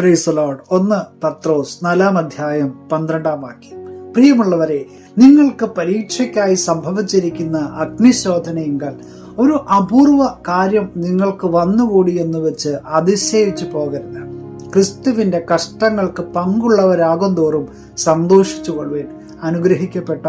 പ്രീസലോഡ് ഒന്ന് പത്രോസ് നാലാം അധ്യായം പന്ത്രണ്ടാം വാക്യം. പ്രിയമുള്ളവരെ നിങ്ങൾക്ക് പരീക്ഷയ്ക്കായി സംഭവിച്ചിരിക്കുന്ന അഗ്നിശോധനയെങ്കിൽ ഒരു അപൂർവ കാര്യം നിങ്ങൾക്ക് വന്നുകൂടി എന്ന് വെച്ച് അതിശയിച്ചു പോകരുത്. ക്രിസ്തുവിന്റെ കഷ്ടങ്ങൾക്ക് പങ്കുള്ളവരാകും തോറും സന്തോഷിച്ചു കൊള്ളുവേൻ അനുഗ്രഹിക്കപ്പെട്ട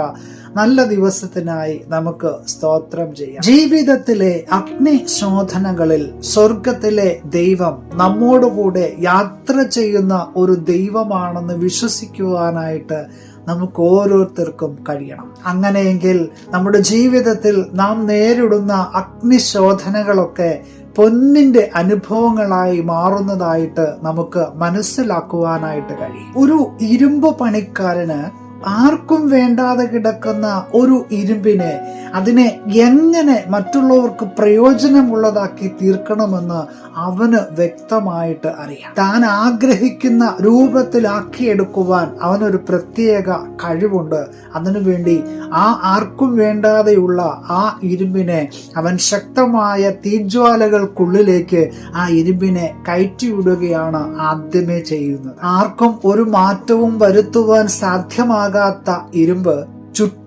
നല്ല ദിവസത്തിനായി നമുക്ക് സ്തോത്രം ചെയ്യാം. ജീവിതത്തിലെ അഗ്നി ശോധനകളിൽ സ്വർഗത്തിലെ ദൈവം നമ്മോടുകൂടെ യാത്ര ചെയ്യുന്ന ഒരു ദൈവമാണെന്ന് വിശ്വസിക്കുവാനായിട്ട് നമുക്ക് ഓരോരുത്തർക്കും കഴിയണം. അങ്ങനെയെങ്കിൽ നമ്മുടെ ജീവിതത്തിൽ നാം നേരിടുന്ന അഗ്നിശോധനകളൊക്കെ പൊന്നിന്റെ അനുഭവങ്ങളായി മാറുന്നതായിട്ട് നമുക്ക് മനസ്സിലാക്കുവാനായിട്ട് കഴിയും. ഒരു ഇരുമ്പ് പണിക്കാരന് ആർക്കും വേണ്ടാതെ കിടക്കുന്ന ഒരു ഇരുമ്പിനെ അതിനെ എങ്ങനെ മറ്റുള്ളവർക്ക് പ്രയോജനമുള്ളതാക്കി തീർക്കണമെന്ന് അവന് വ്യക്തമായിട്ട് അറിയാം. താൻ ആഗ്രഹിക്കുന്ന രൂപത്തിലാക്കിയെടുക്കുവാൻ അവനൊരു പ്രത്യേക കഴിവുണ്ട്. അതിനുവേണ്ടി ആ ആർക്കും വേണ്ടാതെയുള്ള ആ ഇരുമ്പിനെ അവൻ ശക്തമായ തീജ്വാലകൾക്കുള്ളിലേക്ക് ആ ഇരുമ്പിനെ കയറ്റിവിടുകയാണ് ആദ്യമേ ചെയ്യുന്നത്. ആർക്കും ഒരു മാറ്റവും വരുത്തുവാൻ സാധ്യമാകാത്ത ഇരുമ്പ്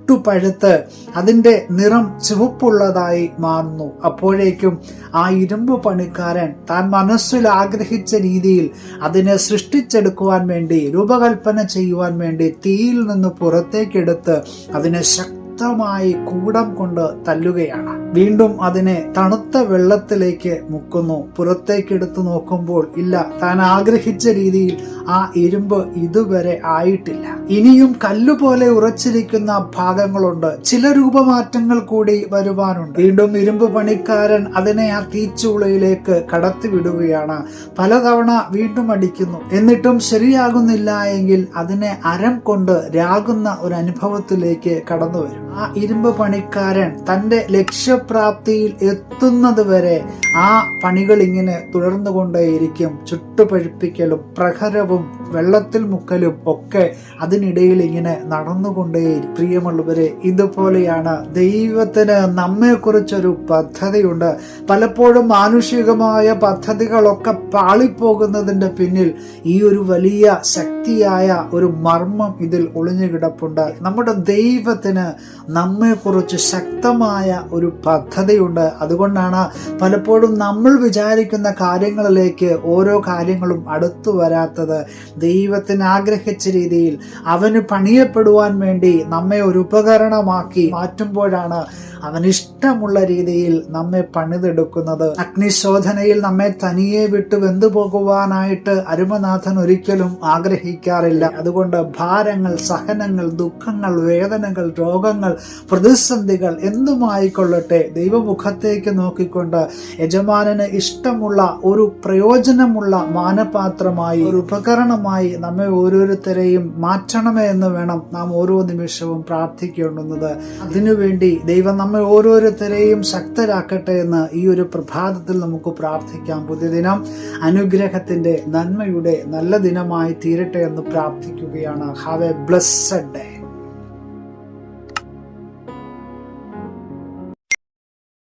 ചുട്ടുപഴുത്ത് അതിന്റെ നിറം ചുവപ്പുള്ളതായി മാറുന്നു. അപ്പോഴേക്കും ആ ഇരുമ്പ് പണിക്കാരൻ താൻ മനസ്സിൽ ആഗ്രഹിച്ച രീതിയിൽ അതിനെ സൃഷ്ടിച്ചെടുക്കുവാൻ വേണ്ടി രൂപകൽപ്പന ചെയ്യുവാൻ വേണ്ടി തീയിൽ നിന്ന് പുറത്തേക്കെടുത്ത് അതിനെ ശക്തമായി കൂടം കൊണ്ട് തല്ലുകയാണ്. വീണ്ടും അതിനെ തണുത്ത വെള്ളത്തിലേക്ക് മുക്കുന്നു. പുറത്തേക്കെടുത്ത് നോക്കുമ്പോൾ ഇല്ല താൻ ആഗ്രഹിച്ച രീതിയിൽ ആ ഇരുമ്പ് ഇതുവരെ ആയിട്ടില്ല. ഇനിയും കല്ലുപോലെ ഉറച്ചിരിക്കുന്ന ഭാഗങ്ങളുണ്ട്. ചില രൂപമാറ്റങ്ങൾ കൂടി വരുവാനുണ്ട്. വീണ്ടും ഇരുമ്പ് പണിക്കാരൻ അതിനെ ആ തീച്ചുളയിലേക്ക് കടത്തിവിടുകയാണ്. പലതവണ വീണ്ടും അടിക്കുന്നു. എന്നിട്ടും ശരിയാകുന്നില്ല എങ്കിൽ അതിനെ അരം കൊണ്ട് രാകുന്ന ഒരു അനുഭവത്തിലേക്ക് കടന്നു വരും. ആ ഇരുമ്പ് പണിക്കാരൻ തന്റെ ലക്ഷ്യപ്രാപ്തിയിൽ എത്തുന്നത് വരെ ആ പണികൾ ഇങ്ങനെ തുടർന്നു കൊണ്ടേയിരിക്കും ചുട്ടുപഴുപ്പിക്കലും പ്രഹരവും വെള്ളത്തിൽ മുക്കലും ഒക്കെ അതിനിടയിൽ ഇങ്ങനെ നടന്നുകൊണ്ടേ പ്രിയമുള്ളവരെ ഇതുപോലെയാണ് ദൈവത്തിന് നമ്മെക്കുറിച്ചൊരു പദ്ധതിയുണ്ട്. പലപ്പോഴും മാനുഷികമായ പദ്ധതികളൊക്കെ പാളിപ്പോകുന്നതിന്റെ പിന്നിൽ ഈ ഒരു വലിയ ശക്തിയായ ഒരു മർമ്മം ഇതിൽ ഒളിഞ്ഞു കിടപ്പുണ്ട്. നമ്മുടെ ദൈവത്തിന് നമ്മെക്കുറിച്ച് ശക്തമായ ഒരു പദ്ധതിയുണ്ട്. അതുകൊണ്ടാണ് പലപ്പോഴും നമ്മൾ വിചാരിക്കുന്ന കാര്യങ്ങളിലേക്ക് ഓരോ കാര്യങ്ങളും അടുത്തു വരാത്തത്. ദൈവത്തിന് ആഗ്രഹിച്ച രീതിയിൽ അവന് പണിയപ്പെടുവാൻ വേണ്ടി നമ്മെ ഒരു ഉപകരണമാക്കി മാറ്റുമ്പോഴാണ് അവന് ഇഷ്ടമുള്ള രീതിയിൽ നമ്മെ പണിതെടുക്കുന്നത്. അഗ്നിശോധനയിൽ നമ്മെ തനിയെ വിട്ട് വെന്തു പോകുവാനായിട്ട് അരുമനാഥൻ ഒരിക്കലും ആഗ്രഹിക്കാറില്ല. അതുകൊണ്ട് ഭാരങ്ങൾ സഹനങ്ങൾ ദുഃഖങ്ങൾ വേദനകൾ രോഗങ്ങൾ പ്രതിസന്ധികൾ എന്തുമായിക്കൊള്ളട്ടെ ദൈവമുഖത്തേക്ക് നോക്കിക്കൊണ്ട് യജമാനന് ഇഷ്ടമുള്ള ഒരു പ്രയോജനമുള്ള മാനപാത്രമായി ഒരു ഉപകരണമായി നമ്മെ ഓരോരുത്തരെയും മാറ്റണമേ എന്ന് വേണം നാം ഓരോ നിമിഷവും പ്രാർത്ഥിക്കേണ്ടുന്നത്. അതിനുവേണ്ടി ദൈവം നമ്മെ ഓരോരുത്തരെയും ശക്തരാക്കട്ടെ എന്ന് ഈ ഒരു പ്രഭാതത്തിൽ നമുക്ക് പ്രാർത്ഥിക്കാം. പുതിയ ദിനം അനുഗ്രഹത്തിന്റെ നന്മയുടെ നല്ല ദിനമായി തീരട്ടെ എന്ന് പ്രാർത്ഥിക്കുകയാണ്. Have A blessed day